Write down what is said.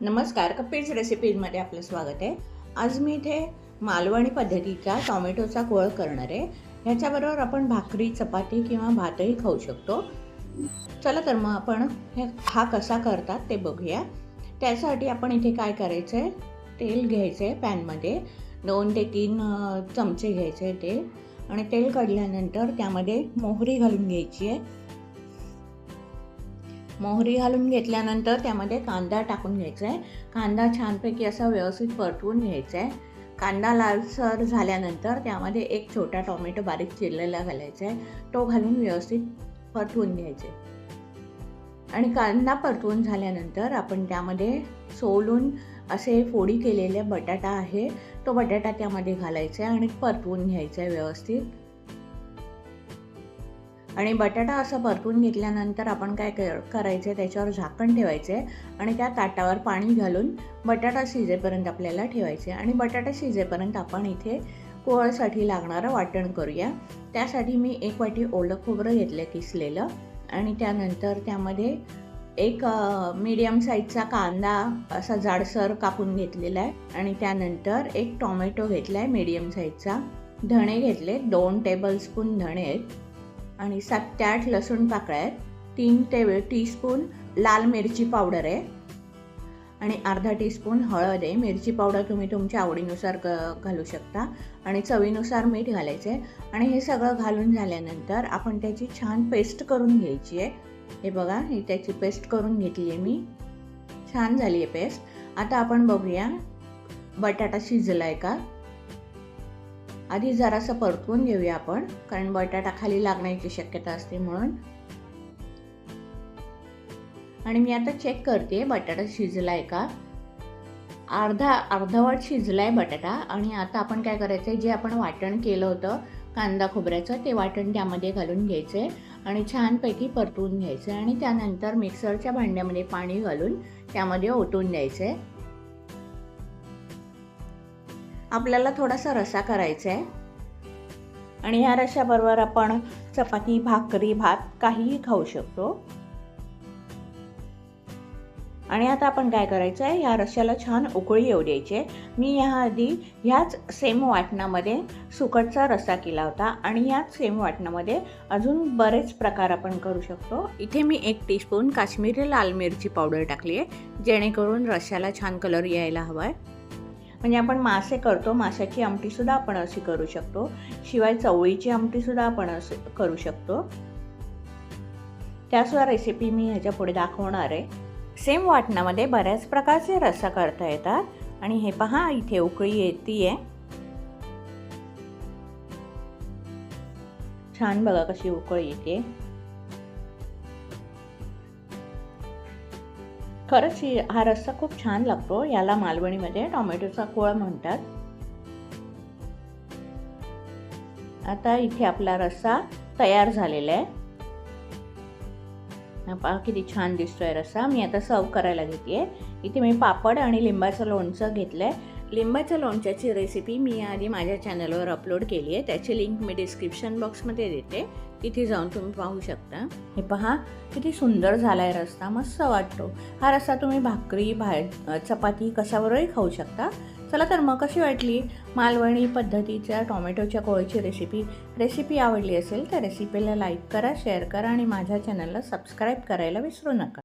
नमस्कार कपिल्स रेसिपीजमध्ये आपलं स्वागत आहे. आज मी इथे मालवणी पद्धतीचा टॉमॅटोचा गोळ करणार आहे. ह्याच्याबरोबर आपण भाकरी चपाती किंवा भातही खाऊ शकतो. चला तर मग आपण हे हा कसा करतात ते बघूया. त्यासाठी आपण इथे काय करायचं आहे तेल घ्यायचं आहे पॅनमध्ये. दोन ते तीन चमचे घ्यायचे आहे तेल. आणि तेल काढल्यानंतर त्यामध्ये मोहरी घालून घ्यायची आहे. मोहरी घालून घेतल्यानंतर त्यामध्ये कांदा टाकून घ्यायचा आहे कांदा छानपैकी असा व्यवस्थित परतवून घ्यायचा आहे कांदा लालसर झाल्यानंतर त्यामध्ये एक छोटा टोमॅटो बारीक चिरलेला घालायचा आहे तो घालून व्यवस्थित परतवून घ्यायचे आणि कांदा परतवून झाल्यानंतर आपण त्यामध्ये सोलून असे फोडी केलेले बटाटा आहे तो बटाटा त्यामध्ये घालायचा आहे आणि परतवून घ्यायचा आहे व्यवस्थित. आणि बटाटा असं परतून घेतल्यानंतर आपण काय कर करायचं त्याच्यावर झाकण ठेवायचे आणि त्या ताटावर पाणी घालून बटाटा शिजेपर्यंत आपल्याला ठेवायचे आणि बटाटा शिजेपर्यंत आपण इथे कोळसाठी लागणारं वाटण करूया. त्यासाठी मी एक वाटी ओलं खोबरं घेतलं किसलेलं आणि त्यानंतर त्यामध्ये एक मीडियम साईजचा कांदा असा जाडसर कापून घेतलेला आहे. आणि त्यानंतर एक टॉमॅटो घेतला आहे मीडियम साईजचा धणे घेतले दोन टेबलस्पून धणे आहेत. आणि सात ते आठ लसूण पाकळ्या आहेत. तीन टेबल टीस्पून लाल मिरची पावडर आहे. आणि अर्धा टीस्पून हळद आहे. मिरची पावडर तुम्ही तुमच्या आवडीनुसार क घालू शकता. आणि चवीनुसार मीठ घालायचं. आहे आणि हे सगळं घालून झाल्यानंतर आपण त्याची छान पेस्ट करून घ्यायची आहे. हे बघा ही त्याची पेस्ट करून घेतली आहे मी. छान झाली आहे पेस्ट. आता आपण बघूया बटाटा शिजला आहे का? आधी जरासं परतवून घेऊया आपण कारण बटाटा खाली लागण्याची शक्यता असते म्हणून. आणि मी आता चेक करते बटाटा शिजलाय का? अर्धा अर्धवट शिजलाय बटाटा आणि आता आपण काय करायचं आहे जे आपण वाटण केलं होतं कांदा खोबऱ्याचं ते वाटण त्यामध्ये घालून घ्यायचं आहे आणि छानपैकी परतवून घ्यायचं आहे आणि त्यानंतर मिक्सरच्या भांड्यामध्ये पाणी घालून त्यामध्ये ओतून द्यायचं आहे आपल्याला थोडासा रसा करायचा आहे. आणि ह्या रशाबरोबर आपण चपाती भाकरी भात काहीही खाऊ शकतो. आणि आता आपण काय करायचं आहे? ह्या रश्याला छान उकळी येऊ द्यायची आहे. मी ह्याआधी ह्याच सेम वाटणामध्ये सुकटचा रस्सा केला होता आणि ह्याच सेम वाटणामध्ये अजून बरेच प्रकार आपण करू शकतो. इथे मी एक टीस्पून काश्मीरी लाल मिरची पावडर टाकली आहे जेणेकरून रश्याला छान कलर यायला हवा आहे. म्हणजे आपण मासे करतो माशाची आमटीसुद्धा आपण अशी करू शकतो. शिवाय चवळीची आमटीसुद्धा आपण असे करू शकतो. त्यासुद्धा रेसिपी मी ह्याच्या पुढे दाखवणार आहे. सेम वाटणामध्ये बऱ्याच प्रकारचे रस्सा करता येतात. आणि हे पहा इथे उकळी येते छान बघा कशी उकळी येते. खरंच ही हा रस्सा खूप छान लागतो. याला मालवणीमध्ये टोमॅटोचा कोळ म्हणतात. आता इथे आपला रस्सा तयार झालेला आहे. पहा किती छान दिसतोय रस्सा. मी आता सर्व करायला घेते. इथे मी पापड आणि लिंबाचं लोणचं घेतलं आहे लिंबाच्या लोणच्याची रेसिपी मी आधी माझ्या चॅनलवर अपलोड केली आहे. त्याची लिंक मी डिस्क्रिप्शन बॉक्समध्ये देते. तिथे जाऊन तुम्ही पाहू शकता. हे पहा किती सुंदर झाला आहे रस्ता. मस्त वाटतो. हा रस्सा तुम्ही भाकरी भा चपाती कशावरही खाऊ शकता. चला तर मग कशी वाटली? मालवणी पद्धतीच्या टोमॅटोच्या कोळीची रेसिपी रेसिपी आवडली असेल तर रेसिपीला लाईक करा शेअर करा आणि माझ्या चॅनलला सबस्क्राईब करायला विसरू नका.